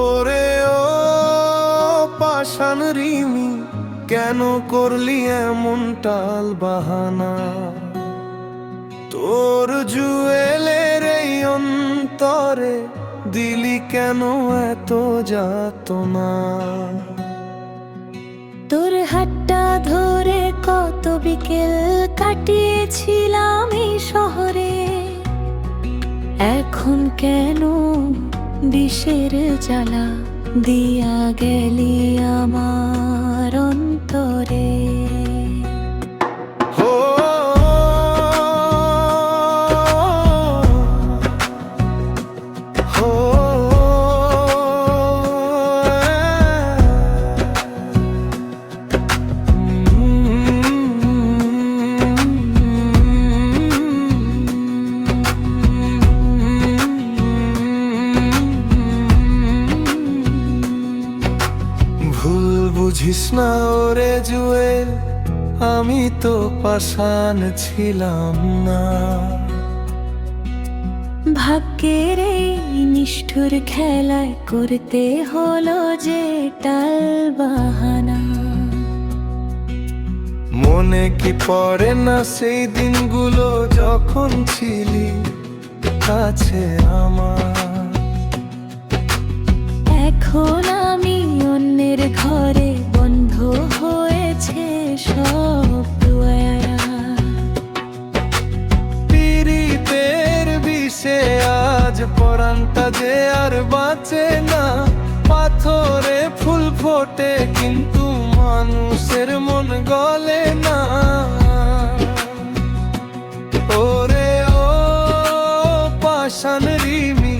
ওরে ও পাশান রিমি, কেন করলি এমন টাল বাহানা? তোর জুয়েলের এই অন্তরে দিলি কেন এত যাত না তোর হাট বিকেল কাটিয়েছিলাম এই শহরে। এখন কেন বিষের জ্বালা দিয়া গেলি আমার অন্তরে? ভুল বুঝিস না ওরে জুয়েল আমি তো পাষাণ ছিলাম না। ভাগ্যের এই নিষ্ঠুর খেলায় করতে হলো যে টাল বাহানা। মনে কি পড়ে না সেই দিনগুলো যখন ছিলি কাছে আমার? এখন আমি অন্যের ঘরে বন্ধ হয়েছে সব পীড়িতের বিষে আজ পরান্তা যে আর বাঁচে না, পাথরে ফুল ফোটে কিন্তু মানুষের মন গলে না। ওরে ও পাষাণ রিমি,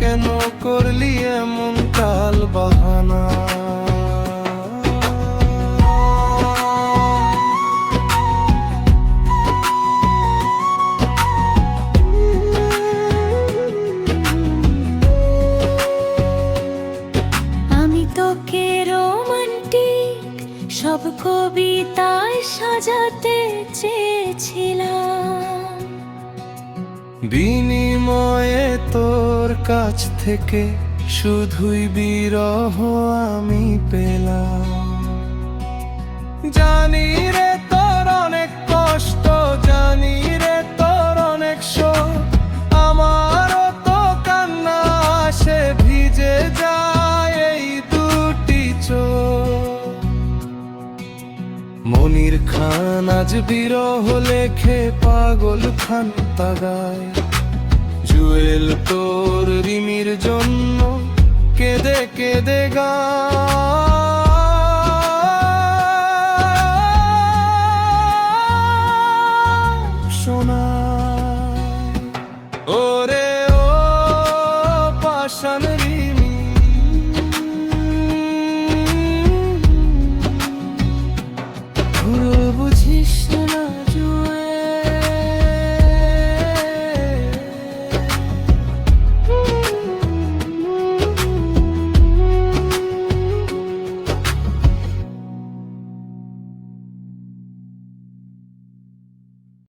কেন করলি এমন কাল বাহানা কবিতায় সাজাতে চেয়েছিলাম। বিনিময়ে তোর কাছ থেকে শুধুই বিরহ আমি পেলাম। জানি রে তোর অনেক কষ্ট, জানি রে তোর অনেক শোক। আমারও তো কান্না আসে, ভিজে যায়। খান আজ বিরহ লেখে পাগল খান তাগায়। জুয়েল তোর রিমির জন্য কেঁদে কেঁদে গা